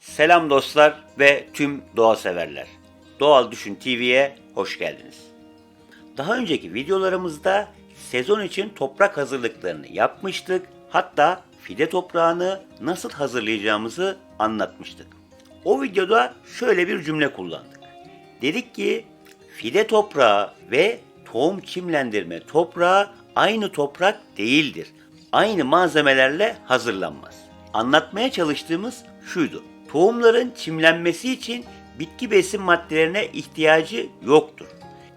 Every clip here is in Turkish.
Selam dostlar ve tüm doğa severler. Doğal Düşün TV'ye hoş geldiniz. Daha önceki videolarımızda sezon için toprak hazırlıklarını yapmıştık. Hatta fide toprağını nasıl hazırlayacağımızı anlatmıştık. O videoda şöyle bir cümle kullandık. Dedik ki fide toprağı ve tohum çimlendirme toprağı aynı toprak değildir. Aynı malzemelerle hazırlanmaz. Anlatmaya çalıştığımız şuydu. Tohumların çimlenmesi için bitki besin maddelerine ihtiyacı yoktur.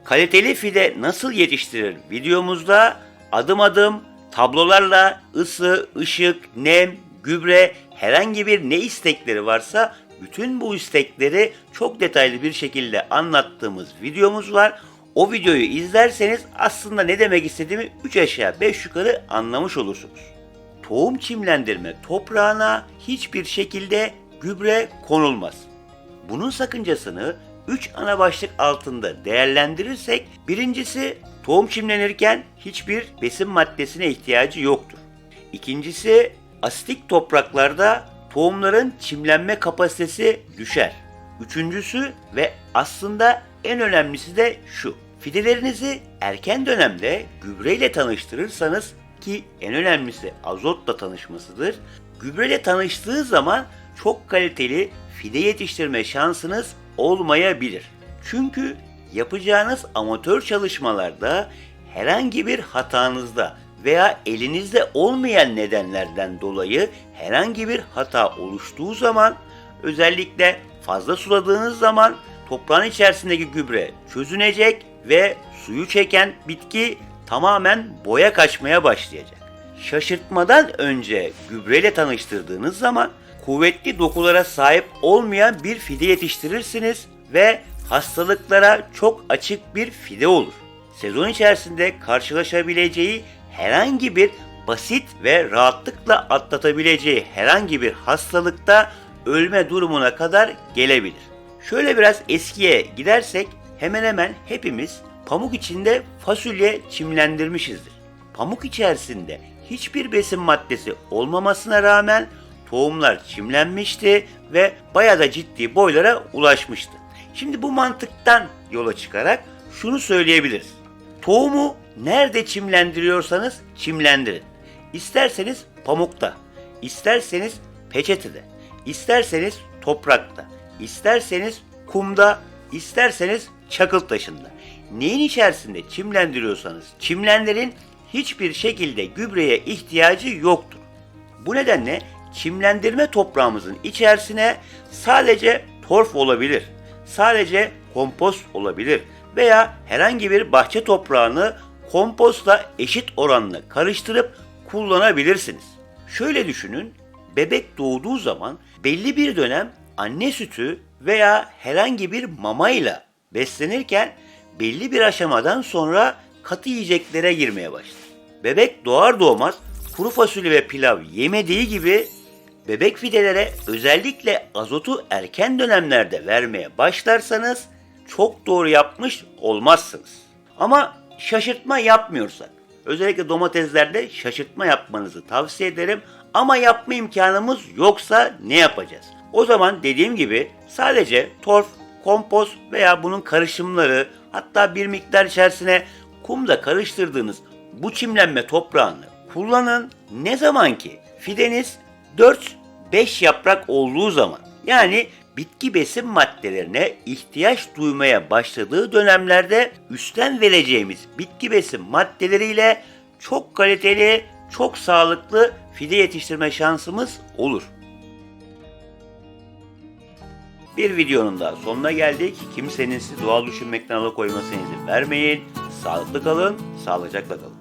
Kaliteli fide nasıl yetiştirir videomuzda adım adım tablolarla ısı, ışık, nem, gübre herhangi bir ne istekleri varsa bütün bu istekleri çok detaylı bir şekilde anlattığımız videomuz var. O videoyu izlerseniz aslında ne demek istediğimi 3 aşağı 5 yukarı anlamış olursunuz. Tohum çimlendirme toprağına hiçbir şekilde gübre konulmaz. Bunun sakıncasını 3 ana başlık altında değerlendirirsek birincisi tohum çimlenirken hiçbir besin maddesine ihtiyacı yoktur. İkincisi asitik topraklarda tohumların çimlenme kapasitesi düşer. Üçüncüsü ve aslında en önemlisi de şu. Fidelerinizi erken dönemde gübreyle tanıştırırsanız ki en önemlisi azotla tanışmasıdır. Gübreyle tanıştığı zaman çok kaliteli fide yetiştirme şansınız olmayabilir. Çünkü yapacağınız amatör çalışmalarda herhangi bir hatanızda veya elinizde olmayan nedenlerden dolayı herhangi bir hata oluştuğu zaman özellikle fazla suladığınız zaman toprağın içerisindeki gübre çözünecek ve suyu çeken bitki tamamen boya kaçmaya başlayacak. Şaşırtmadan önce gübreyle tanıştırdığınız zaman kuvvetli dokulara sahip olmayan bir fide yetiştirirsiniz ve hastalıklara çok açık bir fide olur. Sezon içerisinde karşılaşabileceği herhangi bir basit ve rahatlıkla atlatabileceği herhangi bir hastalıkta ölme durumuna kadar gelebilir. Şöyle biraz eskiye gidersek hemen hemen hepimiz pamuk içinde fasulye çimlendirmişizdir. Pamuk içerisinde hiçbir besin maddesi olmamasına rağmen tohumlar çimlenmişti ve bayağı da ciddi boylara ulaşmıştı. Şimdi bu mantıktan yola çıkarak şunu söyleyebiliriz. Tohumu nerede çimlendiriyorsanız çimlendirin. İsterseniz pamukta, isterseniz peçetede, isterseniz toprakta, isterseniz kumda, isterseniz çakıl taşında. Neyin içerisinde çimlendiriyorsanız çimlendirin hiçbir şekilde gübreye ihtiyacı yoktur. Bu nedenle çimlendirme toprağımızın içerisine sadece torf olabilir, sadece kompost olabilir veya herhangi bir bahçe toprağını kompostla eşit oranla karıştırıp kullanabilirsiniz. Şöyle düşünün, bebek doğduğu zaman belli bir dönem anne sütü veya herhangi bir mamayla beslenirken belli bir aşamadan sonra katı yiyeceklere girmeye başlar. Bebek doğar doğmaz kuru fasulye ve pilav yemediği gibi bebek fidelere özellikle azotu erken dönemlerde vermeye başlarsanız çok doğru yapmış olmazsınız. Ama şaşırtma yapmıyorsak, özellikle domateslerde şaşırtma yapmanızı tavsiye ederim. Ama yapma imkanımız yoksa ne yapacağız? O zaman dediğim gibi sadece torf, kompost veya bunun karışımları hatta bir miktar içerisine kum da karıştırdığınız bu çimlenme toprağını kullanın. Ne zaman ki fideniz 4-5 yaprak olduğu zaman yani bitki besin maddelerine ihtiyaç duymaya başladığı dönemlerde üstten vereceğimiz bitki besin maddeleriyle çok kaliteli, çok sağlıklı fide yetiştirme şansımız olur. Bir videonun daha sonuna geldik. Kimsenin sizi doğal düşünmekten alıkoymasına izin vermeyin. Sağlıklı kalın, sağlıcakla kalın.